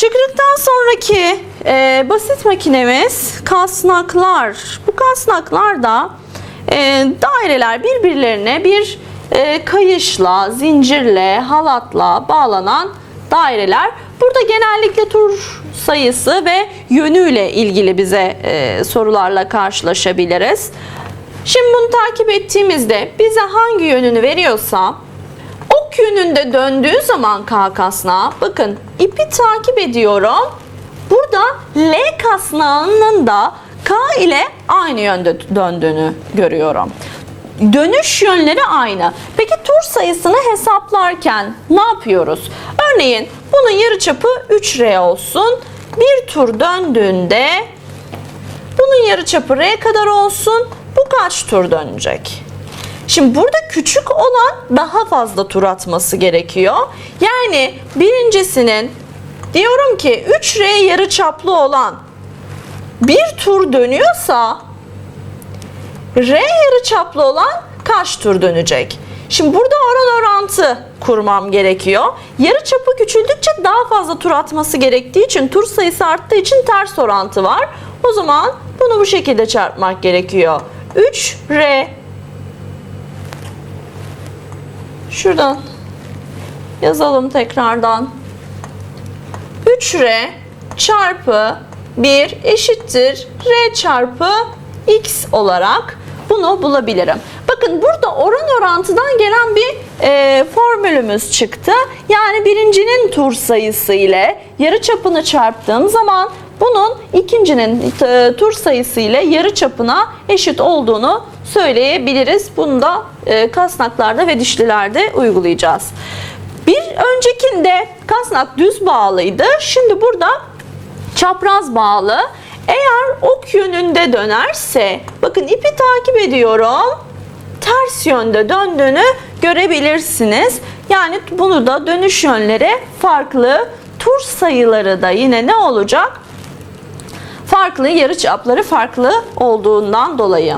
Çıkrıktan sonraki e, basit makinemiz kasnaklar. Bu kasnaklar da e, daireler birbirlerine bir e, kayışla, zincirle, halatla bağlanan daireler. Burada genellikle tur sayısı ve yönüyle ilgili bize e, sorularla karşılaşabiliriz. Şimdi bunu takip ettiğimizde bize hangi yönünü veriyorsa yönünde döndüğü zaman K kasnağı bakın ipi takip ediyorum. Burada L kasnağının da K ile aynı yönde döndüğünü görüyorum. Dönüş yönleri aynı. Peki tur sayısını hesaplarken ne yapıyoruz? Örneğin bunun yarıçapı 3R olsun. Bir tur döndüğünde bunun yarıçapı R kadar olsun. Bu kaç tur dönecek? Şimdi burada küçük olan daha fazla tur atması gerekiyor. Yani birincisinin diyorum ki 3R yarıçaplı olan bir tur dönüyorsa R yarıçaplı olan kaç tur dönecek? Şimdi burada oran orantı kurmam gerekiyor. Yarı çapı küçüldükçe daha fazla tur atması gerektiği için tur sayısı arttığı için ters orantı var. O zaman bunu bu şekilde çarpmak gerekiyor. 3R Şuradan yazalım tekrardan. 3R çarpı 1 eşittir R çarpı X olarak bunu bulabilirim. Bakın burada oran orantıdan gelen bir e, formülümüz çıktı. Yani birincinin tur sayısı ile yarı çapını çarptığım zaman bunun ikincinin e, tur sayısı ile yarı çapına eşit olduğunu söyleyebiliriz. Bunu da e, kasnaklarda ve dişlilerde uygulayacağız. Bir öncekinde kasnak düz bağlıydı. Şimdi burada çapraz bağlı. Eğer ok yönünde dönerse, bakın ipi takip ediyorum. Ters yönde döndüğünü görebilirsiniz. Yani bunu da dönüş yönleri farklı. Tur sayıları da yine ne olacak? Farklı, yarı çapları farklı olduğundan dolayı.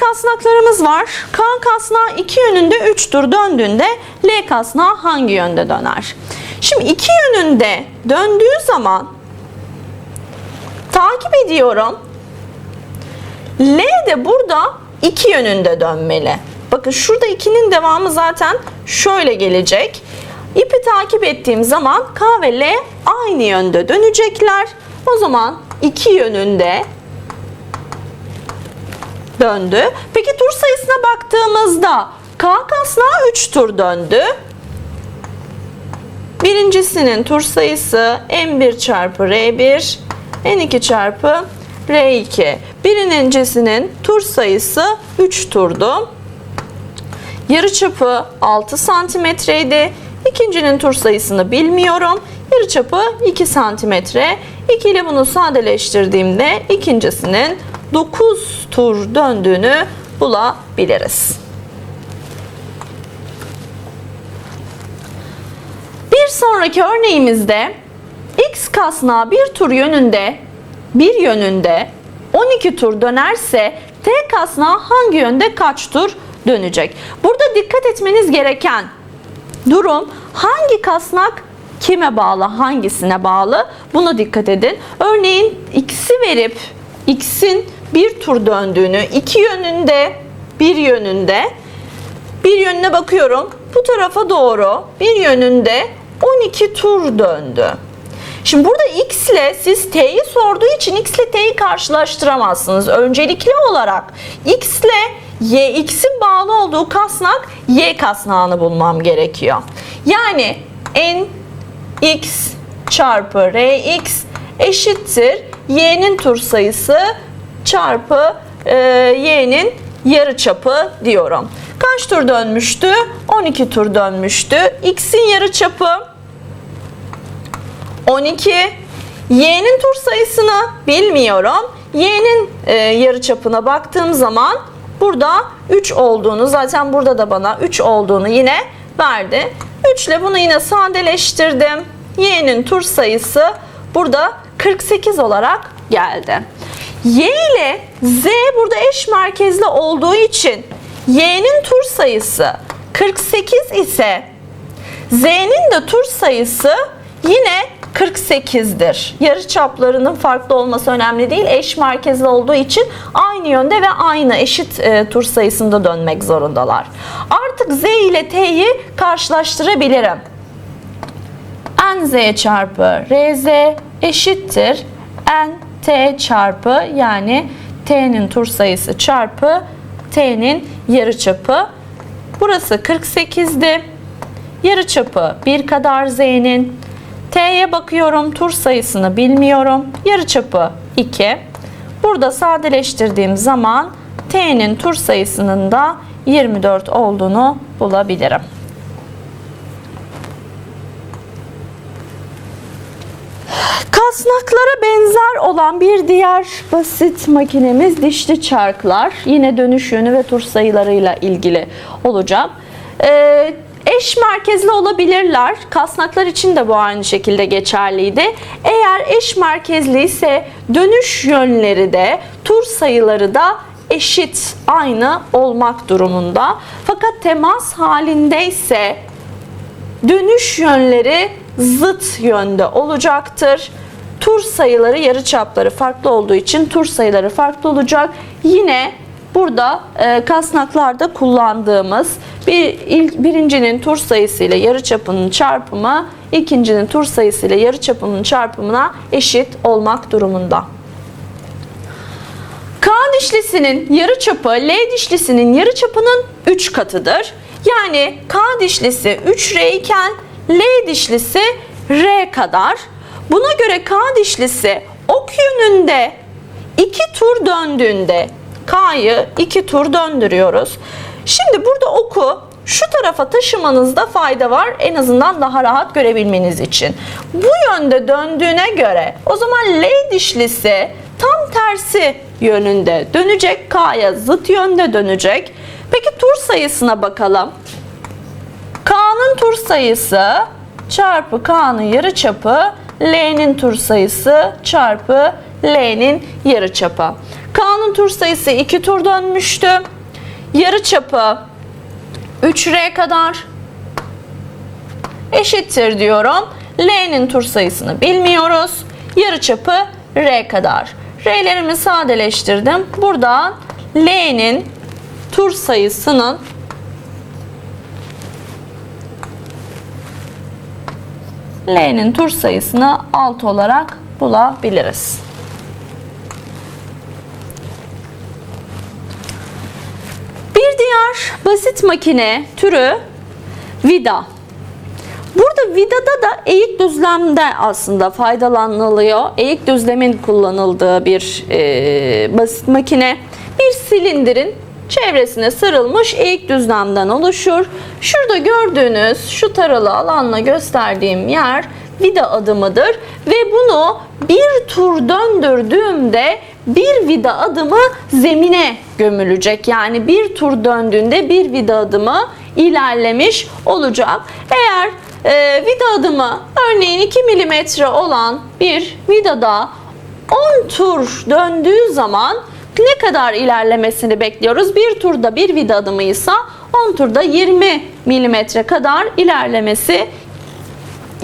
Kasnaklarımız var. K kasnağı iki yönünde 3 tur döndüğünde L kasnağı hangi yönde döner? Şimdi iki yönünde döndüğü zaman takip ediyorum. L de burada iki yönünde dönmeli. Bakın şurada 2'nin devamı zaten şöyle gelecek. İpi takip ettiğim zaman K ve L aynı yönde dönecekler. O zaman iki yönünde döndü. Peki tur sayısına baktığımızda K kasnağı 3 tur döndü. Birincisinin tur sayısı M1 çarpı R1, N2 çarpı R2. Birincisinin tur sayısı 3 turdu. Yarıçapı 6 santimetreydi. İkincinin tur sayısını bilmiyorum. Yarıçapı 2 santimetre. 2 ile bunu sadeleştirdiğimde ikincisinin 9 tur döndüğünü bulabiliriz. Bir sonraki örneğimizde X kasnağı bir tur yönünde bir yönünde 12 tur dönerse T kasnağı hangi yönde kaç tur dönecek? Burada dikkat etmeniz gereken durum hangi kasnak kime bağlı, hangisine bağlı? Buna dikkat edin. Örneğin x'i verip x'in bir tur döndüğünü, iki yönünde, bir yönünde, bir yönüne bakıyorum. Bu tarafa doğru bir yönünde 12 tur döndü. Şimdi burada x ile siz t'yi sorduğu için x ile t'yi karşılaştıramazsınız. Öncelikli olarak x ile y x'in bağlı olduğu kasnak y kasnağını bulmam gerekiyor. Yani n x çarpı rx eşittir y'nin tur sayısı çarpı e, y'nin yarıçapı diyorum. Kaç tur dönmüştü? 12 tur dönmüştü. X'in yarıçapı 12. Y'nin tur sayısını bilmiyorum. Y'nin e, yarıçapına baktığım zaman burada 3 olduğunu zaten burada da bana 3 olduğunu yine verdi. 3 ile bunu yine sadeleştirdim. Y'nin tur sayısı burada 48 olarak geldi. Y ile Z burada eş merkezli olduğu için Y'nin tur sayısı 48 ise Z'nin de tur sayısı yine 48'dir. Yarı çaplarının farklı olması önemli değil. Eş merkezli olduğu için aynı yönde ve aynı eşit e, tur sayısında dönmek zorundalar. Artık Z ile T'yi karşılaştırabilirim. NZ çarpı RZ eşittir NT çarpı yani T'nin tur sayısı çarpı T'nin yarıçapı. Burası 48'di. Yarıçapı 1 kadar Z'nin. T'ye bakıyorum tur sayısını bilmiyorum. Yarıçapı 2. Burada sadeleştirdiğim zaman T'nin tur sayısının da 24 olduğunu bulabilirim. Kasnaklara benzer olan bir diğer basit makinemiz dişli çarklar. Yine dönüş yönü ve tur sayılarıyla ilgili olacak. Ee, eş merkezli olabilirler. Kasnaklar için de bu aynı şekilde geçerliydi. Eğer eş merkezli ise dönüş yönleri de tur sayıları da eşit, aynı olmak durumunda. Fakat temas halindeyse dönüş yönleri zıt yönde olacaktır. Tur sayıları yarı çapları farklı olduğu için tur sayıları farklı olacak. Yine burada e, kasnaklarda kullandığımız bir ilk birincinin tur sayısı ile yarı çapının çarpımı ikincinin tur sayısı ile yarı çapının çarpımına eşit olmak durumunda. K dişlisinin yarıçapı L dişlisinin yarıçapının 3 katıdır. Yani K dişlisi 3R iken L dişlisi R kadar. Buna göre K dişlisi ok yönünde 2 tur döndüğünde K'yı 2 tur döndürüyoruz. Şimdi burada oku şu tarafa taşımanızda fayda var en azından daha rahat görebilmeniz için. Bu yönde döndüğüne göre o zaman L dişlisi tam tersi yönünde dönecek. K'ya zıt yönde dönecek. Peki tur sayısına bakalım. K'nın tur sayısı çarpı K'nın yarıçapı L'nin tur sayısı çarpı L'nin yarıçapı. K'nın tur sayısı 2 tur dönmüştü. Yarıçapı 3R kadar eşittir diyorum. L'nin tur sayısını bilmiyoruz. Yarıçapı R kadar. R'lerimi sadeleştirdim. Buradan L'nin tur sayısının L'nin tur sayısını 6 olarak bulabiliriz. Diğer basit makine türü vida. Burada vidada da eğik düzlemde aslında faydalanılıyor. Eğik düzlemin kullanıldığı bir e, basit makine. Bir silindirin çevresine sarılmış eğik düzlemden oluşur. Şurada gördüğünüz şu taralı alanla gösterdiğim yer vida adımıdır ve bunu bir tur döndürdüğümde bir vida adımı zemine gömülecek. Yani bir tur döndüğünde bir vida adımı ilerlemiş olacak. Eğer e, vida adımı örneğin 2 mm olan bir vidada 10 tur döndüğü zaman ne kadar ilerlemesini bekliyoruz? Bir turda bir vida adımıysa 10 turda 20 mm kadar ilerlemesi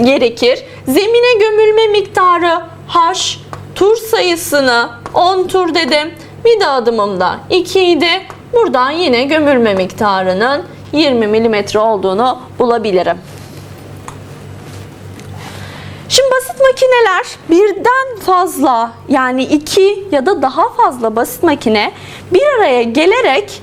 gerekir. Zemine gömülme miktarı h, tur sayısını 10 tur dedim. Vida adımımda 2 idi. Buradan yine gömülme miktarının 20 mm olduğunu bulabilirim. Şimdi basit makineler birden fazla yani iki ya da daha fazla basit makine bir araya gelerek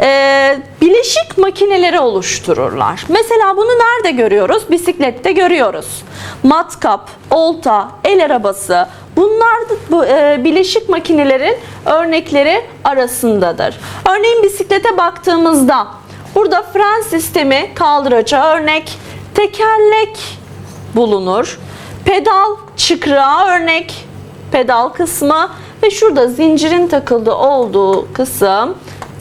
e, bileşik makineleri oluştururlar. Mesela bunu nerede görüyoruz? Bisiklette görüyoruz. Matkap, olta, el arabası bunlar bu e, bileşik makinelerin örnekleri arasındadır. Örneğin bisiklete baktığımızda burada fren sistemi kaldırıcı örnek, tekerlek bulunur. Pedal çıkrığa örnek, pedal kısmı ve şurada zincirin takıldığı olduğu kısım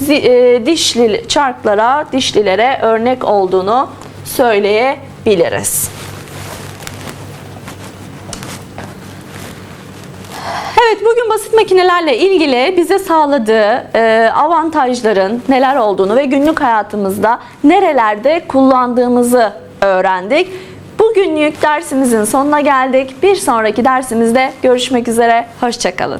e, dişli çarklara, dişlilere örnek olduğunu söyleyebiliriz. Evet bugün basit makinelerle ilgili bize sağladığı e, avantajların neler olduğunu ve günlük hayatımızda nerelerde kullandığımızı öğrendik. Bugünlük dersimizin sonuna geldik. Bir sonraki dersimizde görüşmek üzere. Hoşçakalın.